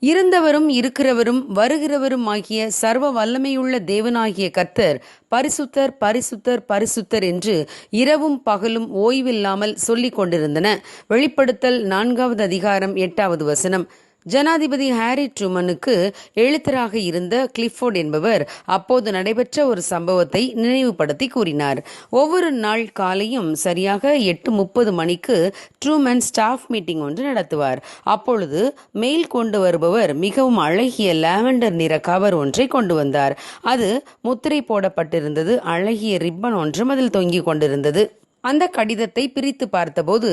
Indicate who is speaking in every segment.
Speaker 1: இருந்தவரும் இருக்கிறவரும் வருகிறவரும் ஆகிய சர்வ வல்லமையுள்ள தேவனாகிய கர்த்தர் பரிசுத்தர் பரிசுத்தர் பரிசுத்தர் என்று இரவும் பகலும் ஓய்வில்லாமல் சொல்லிக் கொண்டிருந்தன வெளிப்படுத்தல் நான்காவது அதிகாரம் எட்டாவது வசனம். ஜனாதிபதி ஹாரி ட்ரூமனுக்கு எழுத்தராக இருந்த கிளிஃபோர்ட் என்பவர் அப்போது நடைபெற்ற ஒரு சம்பவத்தை நினைவுபடுத்தி கூறினார். ஒவ்வொரு நாள் காலையும் சரியாக எட்டு முப்பது மணிக்கு ட்ரூமன் ஸ்டாஃப் மீட்டிங் ஒன்று நடத்துவார். அப்பொழுது மெயில் கொண்டு வருபவர் மிகவும் அழகிய லாவெண்டர் நிற கவர் ஒன்றை கொண்டு வந்தார். அது முத்திரை போடப்பட்டிருந்தது அழகிய ரிப்பன் ஒன்றும் அதில் தொங்கிக் கொண்டிருந்தது. அந்த கடிதத்தை பிரித்து பார்த்தபோது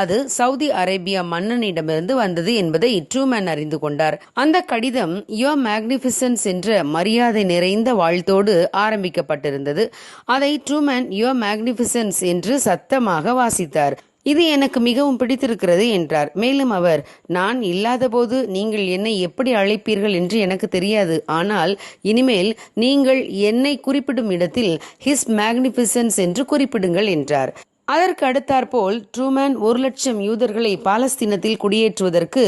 Speaker 1: அது சவுதி அரேபியா மன்னனிடமிருந்து வந்தது என்பதை ட்ரூமேன் அறிந்து கொண்டார். அந்த கடிதம் யோ மேக்னிஃபிசன்ஸ் என்ற மரியாதை நிறைந்த வாழ்த்தோடு ஆரம்பிக்கப்பட்டிருந்தது. அதை ட்ரூமேன் யோ மேக்னிஃபிசன்ஸ் என்று சத்தமாக வாசித்தார். இது எனக்கு மிகவும் பிடித்திருக்கிறது என்றார். மேலும் அவர் நான் இல்லாதபோது நீங்கள் என்னை எப்படி அழைப்பீர்கள் என்று எனக்கு தெரியாது. ஆனால் இனிமேல் நீங்கள் என்னை குறிப்பிடும் இடத்தில் ஹிஸ் மேக்னிஃபிசன்ஸ் என்று குறிப்பிடுங்கள் என்றார். அதற்கு அடுத்தாற்போல் ட்ரூமேன் ஒரு லட்சம் யூதர்களை பாலஸ்தீனத்தில் குடியேற்றுவதற்கு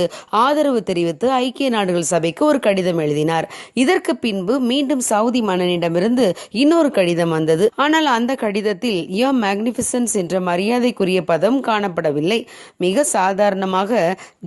Speaker 1: ஆதரவு தெரிவித்து ஐக்கிய நாடுகள் சபைக்கு ஒரு கடிதம் எழுதினார். இதற்கு பின்பு மீண்டும் சவுதி மன்னனிடமிருந்து இன்னொரு கடிதம் வந்தது. ஆனால் அந்த கடிதத்தில் ய மேக்னிஃபிசன்ஸ் என்ற மரியாதைக்குரிய பதம் காணப்படவில்லை. மிக சாதாரணமாக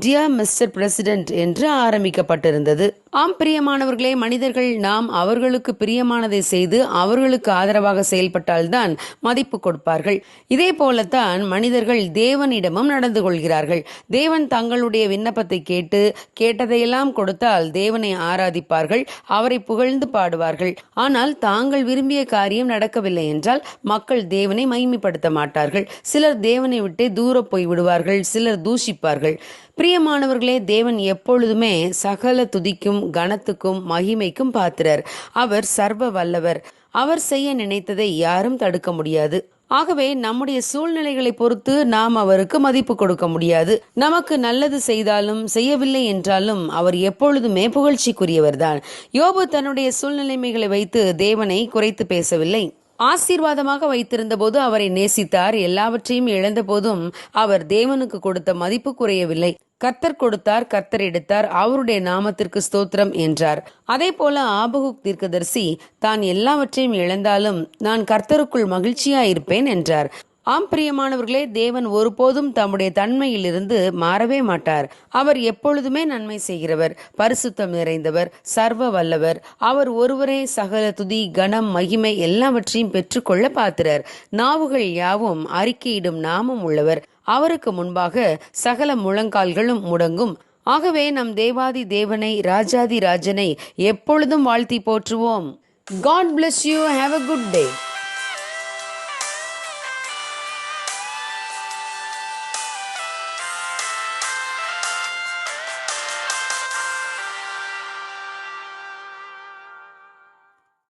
Speaker 1: டியா மிஸ்டர் பிரசிடென்ட் என்று ஆரம்பிக்கப்பட்டிருந்தது. ஆம் பிரியமானவர்களே மனிதர்கள் நாம் அவர்களுக்கு பிரியமானதை செய்து அவர்களுக்கு ஆதரவாக செயல்பட்டால்தான் மதிப்பு கொடுப்பார்கள். இதே போலத்தான் மனிதர்கள் தேவனிடமும் நடந்து கொள்கிறார்கள். தேவன் தங்களுடைய விண்ணப்பத்தை கேட்டு கேட்டதையெல்லாம் கொடுத்தால் தேவனை ஆராதிப்பார்கள் அவரை புகழ்ந்து பாடுவார்கள். ஆனால் தாங்கள் விரும்பிய காரியம் நடக்கவில்லை என்றால் மக்கள் தேவனை மைமைப்படுத்த மாட்டார்கள். சிலர் தேவனை விட்டே தூர போய் விடுவார்கள் சிலர் தூஷிப்பார்கள். பிரியமானவர்களே தேவன் எப்பொழுதுமே சகல துதிக்கும் கனத்துக்கும் மகிமைக்கும் பாத்திரர். அவர் சர்வ வல்லவர். அவர் செய்ய நினைத்ததை யாரும் தடுக்க முடியாது. ஆகவே நம்முடைய சூழ்நிலைகளை பொறுத்து நாம் அவருக்கு மதிப்பு கொடுக்க முடியாது. நமக்கு நல்லது செய்தாலும் செய்யவில்லை என்றாலும் அவர் எப்பொழுதுமே புகழ்ச்சிக்குரியவர்தான். யோபு தன்னுடைய சூழ்நிலைமைகளை வைத்து தேவனை குறைத்து பேசவில்லை. ஆசீர்வாதமாக வைத்திருந்த போது அவரை நேசித்தார். எல்லாவற்றையும் இழந்த போதும் அவர் தேவனுக்கு கொடுத்த மதிப்பு குறையவில்லை. கர்த்தர் கொடுத்தார் கர்த்தர் எடுத்தார் அவருடைய நாமத்திற்கு ஸ்தோத்திரம் என்றார். அதே போல ஆபகுக் தீர்க்கதரிசி தான் எல்லாவற்றையும் இழந்தாலும் நான் கர்த்தருக்குள் மகிழ்ச்சியாயிருப்பேன் என்றார். ஆம் பிரியமானவர்களே தேவன் ஒருபோதும் தம்முடைய தன்மையிலிருந்து மாறவே மாட்டார். அவர் எப்பொழுதுமே நன்மை செய்கிறவர் பரிசுத்தம் நிறைந்தவர் சர்வ வல்லவர். அவர் ஒருவரே சகல துதி கனம் மகிமை எல்லாவற்றையும் பெற்றுக்கொள்ள பாத்திரர். நாவுகள் யாவும் அறிக்கையிடும் நாமம் உள்ளவர். அவருக்கு முன்பாக சகல முழங்கால்களும் முடங்கும். ஆகவே நம் தேவாதி தேவனை ராஜாதி ராஜனை எப்பொழுதும் வாழ்த்தி போற்றுவோம். God bless you have a good day